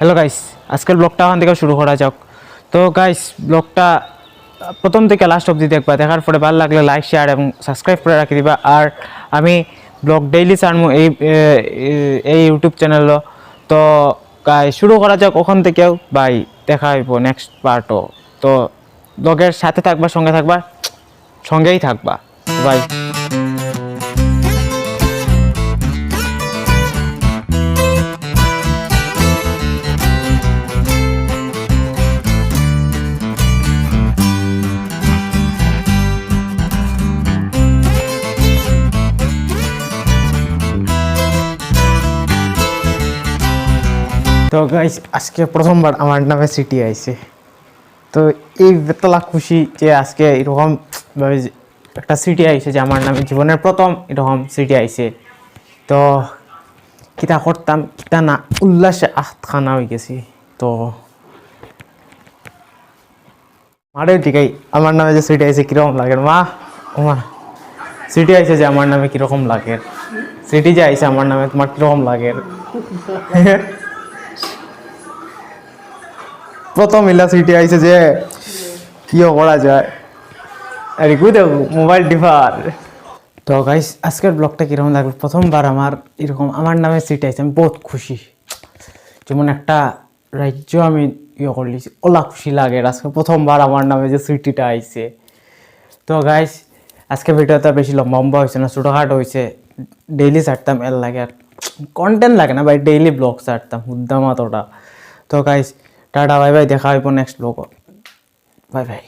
Hello guys আজকের ব্লগটা ওখান থেকে শুরু করা যাক। তো গাইস ব্লগটা প্রথম থেকে লাস্ট অবধি দেখবা। দেখার পরে ভালো লাগলে লাইক শেয়ার এবং সাবস্ক্রাইব করে রাখি দিবা। আর আমি ব্লগ ডেইলি ছাড়মু এই এই ইউটিউব চ্যানেলও তো গাই শুরু করা যাক ওখান থেকেও। বাই দেখা হইব নেক্সট পার্টও তো ব্লগের সাথে থাকবা, সঙ্গে থাকবা, সঙ্গেই থাকবা। বাই তো গাইস আজকে প্রথমবার আমার নামে সিটি আইছে। তো এই বেতলা খুশি যে আজকে এরকম ভাবে একটা সিটি আইছে যে আমার নামে জীবনের প্রথম এরকম সিটি আইছে। তো কিতা করতাম, কিতা না, উল্লাসে আখানা হয়ে গেছি। তো মারে ঠিকই আমার নামে যে সিটি আইছে কীরকম লাগে? মা মা সিটি আইছে যে আমার নামে কীরকম লাগে? সিটি যে আইছে আমার নামে তোমার কীরকম লাগে? প্রথম ইলা সিটি আইছে যে কিও করা যায়? আরে কই দেব মোবাইল টিপার তো গাইস আজকের ব্লগটা কীরকম লাগবে প্রথমবার আমার এরকম, আমার নামে সিটি আইছে, আমি বহুত খুশি। যেমন একটা রাজ্য আমি ইয়ে করলি, ওলা খুশি লাগে। আজকে প্রথমবার আমার নামে যে সিটিটা আইছে। তো গাইস আজকে ভিডিওটা বেশি লম্বা লম্বা হয়েছে না, ছোটোখাটো হয়েছে ডেইলি ছাড়তাম এর লাগে আর কন্টেন্ট লাগে না ভাই ডেইলি ব্লগ ছাড়তাম হুদ্দাম অতটা তো গাইস টাটা বাই বাই দেখা হইব নেক্সট ব্লগ বাই বাই